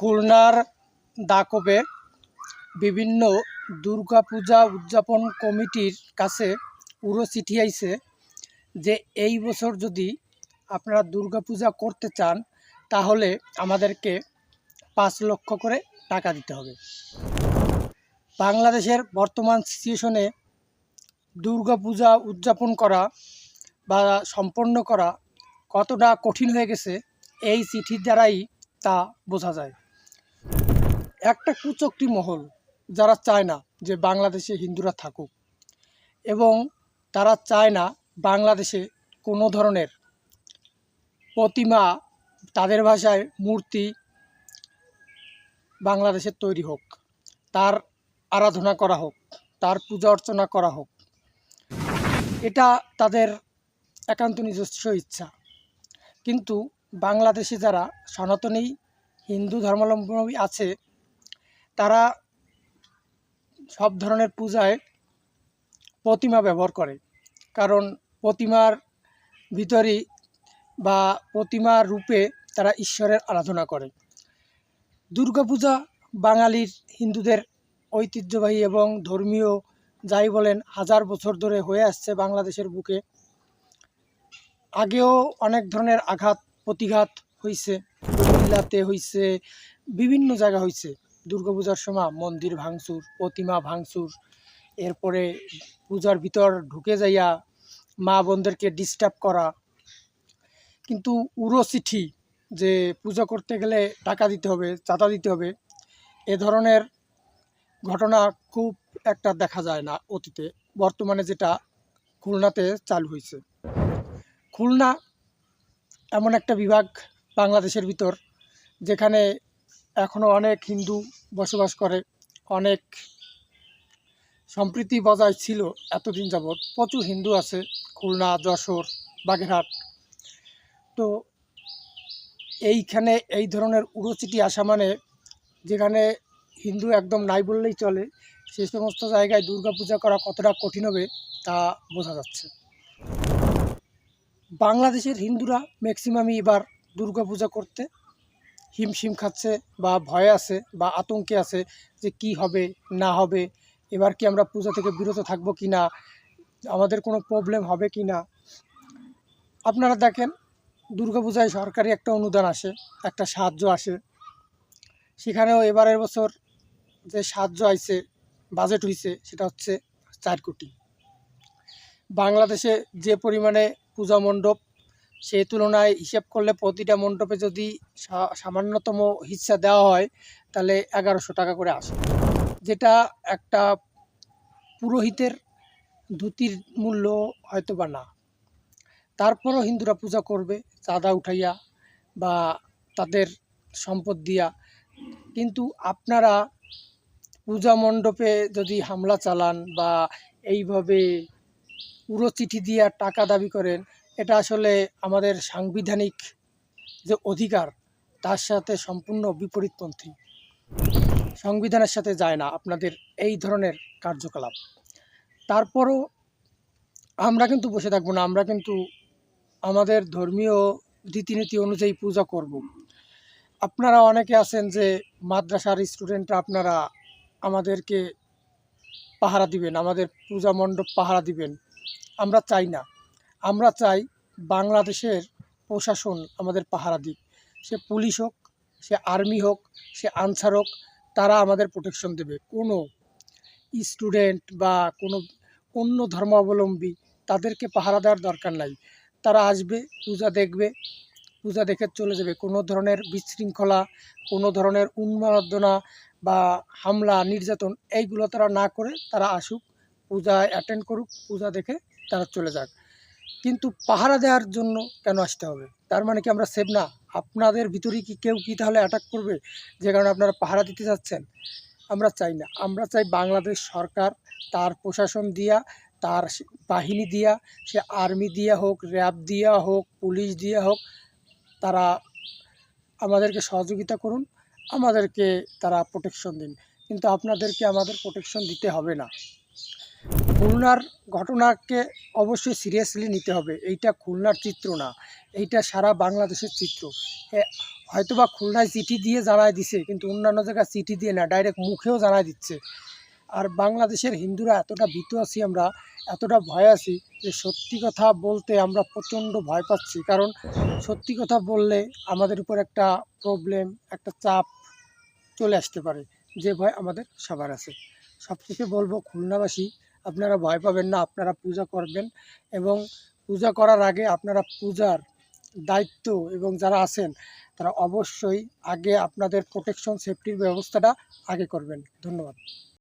খুলনার দাকবে বিভিন্ন দুর্গাপূজা উদযাপন কমিটির কাছে পুরো চিঠি আইছে যে এই বছর যদি আপনারা দুর্গাপূজা করতে চান, তাহলে আমাদেরকে পাঁচ লক্ষ করে টাকা দিতে হবে। বাংলাদেশের বর্তমান সিচুয়েশনে দুর্গাপূজা উদযাপন করা বা সম্পন্ন করা কতটা কঠিন হয়ে গেছে, এই চিঠির দ্বারাই তা বোঝা যায়। একটা কুচক্রি মহল যারা চায় না যে বাংলাদেশে হিন্দুরা থাকুক এবং তারা চায় না বাংলাদেশে কোনো ধরনের প্রতিমা তাদের ভাষায় মূর্তি বাংলাদেশে তৈরি হোক, তার আরাধনা করা হোক, তার পূজা অর্চনা করা হোক। এটা তাদের একান্ত নিজস্ব ইচ্ছা। কিন্তু বাংলাদেশে যারা সনাতনী হিন্দু ধর্মাবলম্বী আছে তারা সব ধরনের পূজায় প্রতিমা ব্যবহার করে। কারণ প্রতিমার ভিতরেই বা প্রতিমার রূপে তারা ঈশ্বরের আরাধনা করে। দুর্গাপূজা বাঙালির, হিন্দুদের ঐতিহ্যবাহী এবং ধর্মীয় যাই বলেন হাজার বছর ধরে হয়ে আসছে বাংলাদেশের বুকে। আগেও অনেক ধরনের আঘাত, প্রতিঘাত হয়েছে কুমিল্লাতে হয়েছে বিভিন্ন জায়গা হয়েছে দুর্গাপূজার সময় মন্দির ভাঙচুর, প্রতিমা ভাঙচুর, এরপরে পূজার ভিতর ঢুকে যাইয়া মা বোনদেরকে ডিস্টার্ব করা। কিন্তু উড়ো চিঠি যে পূজা করতে গেলে টাকা দিতে হবে, চাঁদা দিতে হবে, এ ধরনের ঘটনা খুব একটা দেখা যায় না অতীতে। বর্তমানে যেটা খুলনাতে চালু হয়েছে। খুলনা এমন একটা বিভাগ বাংলাদেশের ভিতর যেখানে এখনও অনেক হিন্দু বসবাস করে, অনেক সম্প্রীতি বজায় ছিল এতদিন যাবৎ। প্রচুর হিন্দু আছে, খুলনা, যশোর, বাগেরহাট। তো এইখানে এই ধরনের উড়োচিটি আসা মানে যেখানে হিন্দু একদম নাই বললেই চলে সেই সমস্ত জায়গায় দুর্গাপূজা করা কতটা কঠিন হবে তা বোঝা যাচ্ছে। বাংলাদেশের হিন্দুরা ম্যাক্সিমামই এবার দুর্গাপূজা করতে হিমশিম খাচ্ছে বা ভয়ে আছে বা আতঙ্কে আছে যে কি হবে, না হবে, এবার কি আমরা পূজা থেকে বিরত থাকব কি না, আমাদের কোনো প্রবলেম হবে কি না? আপনারা দেখেন, দুর্গাপূজায় সরকারি একটা অনুদান আসে, একটা সাহায্য আসে। সেখানেও এবারের বছর যে সাহায্য আইছে বাজেট হইছে, সেটা হচ্ছে চার কোটি। বাংলাদেশে যে পরিমাণে পূজা মণ্ডপ সেই তুলনায় হিসেব করলে প্রতিটা মণ্ডপে যদি সা- সামান্যতম হিস্সা দেওয়া হয়, তাহলে এগারোশো টাকা করে আসে। যেটা একটা পুরোহিতের ধুতির মূল্য হয়তো বা না। তারপরও হিন্দুরা পূজা করবে, চাঁদা উঠাইয়া বা তাদের সম্পদ দিয়া। কিন্তু আপনারা পূজা মণ্ডপে যদি হামলা চালান বা এইভাবে পুরো চিঠি দিয়া টাকা দাবি করেন এটা আসলে আমাদের সাংবিধানিক যে অধিকার, তার সাথে সম্পূর্ণ বিপরীতপন্থী। সংবিধানের সাথে যায় না আপনাদের এই ধরনের কার্যকলাপ। তারপরও আমরা কিন্তু বসে থাকব না, আমরা কিন্তু আমাদের ধর্মীয় রীতিনীতি অনুযায়ী পূজা করব। আপনারা অনেকে আছেন যে মাদ্রাসার স্টুডেন্টরা আপনারা আমাদেরকে পাহারা দিবেন, আমাদের পূজা মণ্ডপ পাহারা দিবেন। আমরা চাই না। আমরা চাই বাংলাদেশের প্রশাসন আমাদের পাহারা দিক। সে পুলিশ হোক, সে আর্মি হোক, সে আনসার হোক, তারা আমাদের প্রোটেকশন দেবে। কোনো স্টুডেন্ট বা কোনো অন্য ধর্মাবলম্বী তাদেরকে পাহারা দেওয়ার দরকার নাই। তারা আসবে, পূজা দেখবে, পূজা দেখে চলে যাবে। কোনো ধরনের বিশৃঙ্খলা, কোনো ধরনের উন্মাদনা বা হামলা, নির্যাতন, এইগুলো তারা না করে তারা আসুক পূজা অ্যাটেন্ড করুক, পূজা দেখে তারা চলে যাক। কিন্তু পাহারা দেওয়ার জন্য কেন আসতে হবে? তার মানে কি আমরা সেভ না? আপনাদের ভিতরে কি কেউ কি তাহলে অ্যাটাক করবে? যে কারণে আপনারা পাহারা দিতে যাচ্ছেন আমরা চাই না। আমরা চাই বাংলাদেশ সরকার তার প্রশাসন দিয়া, তার বাহিনী দিয়া, সে আর্মি দিয়া হোক র্যাব দিয়া হোক পুলিশ দিয়া হোক, তারা আমাদেরকে সহযোগিতা করুন, আমাদেরকে তারা প্রোটেকশন দিন। কিন্তু আপনাদেরকে আমাদের প্রোটেকশন দিতে হবে না। খুলনার ঘটনাকে অবশ্যই সিরিয়াসলি নিতে হবে। এইটা খুলনার চিত্র না। এইটা সারা বাংলাদেশের চিত্র। হয়তোবা খুলনায় চিঠি দিয়ে জানায় দিছে, কিন্তু অন্যান্য জায়গায় চিঠি দিয়ে না ডাইরেক্ট মুখেও জানায় দিচ্ছে। আর বাংলাদেশের হিন্দুরা এতটা ভীত আছি আমরা, এতটা ভয় আছি যে সত্যি কথা বলতে আমরা প্রচণ্ড ভয় পাচ্ছি। কারণ সত্যি কথা বললে আমাদের উপর একটা প্রবলেম একটা চাপ চলে আসতে পারে। যে ভয় আমাদের সবার আছে। সবশেষে বলব খুলনাবাসী আপনারা ভয় পাবেন না, আপনারা পূজা করবেন এবং পূজা করার আগে আপনারা পূজার দায়িত্ব এবং যারা আছেন, তারা অবশ্যই আগে আপনাদের প্রোটেকশন সেফটির ব্যবস্থাটা আগে করবেন। ধন্যবাদ।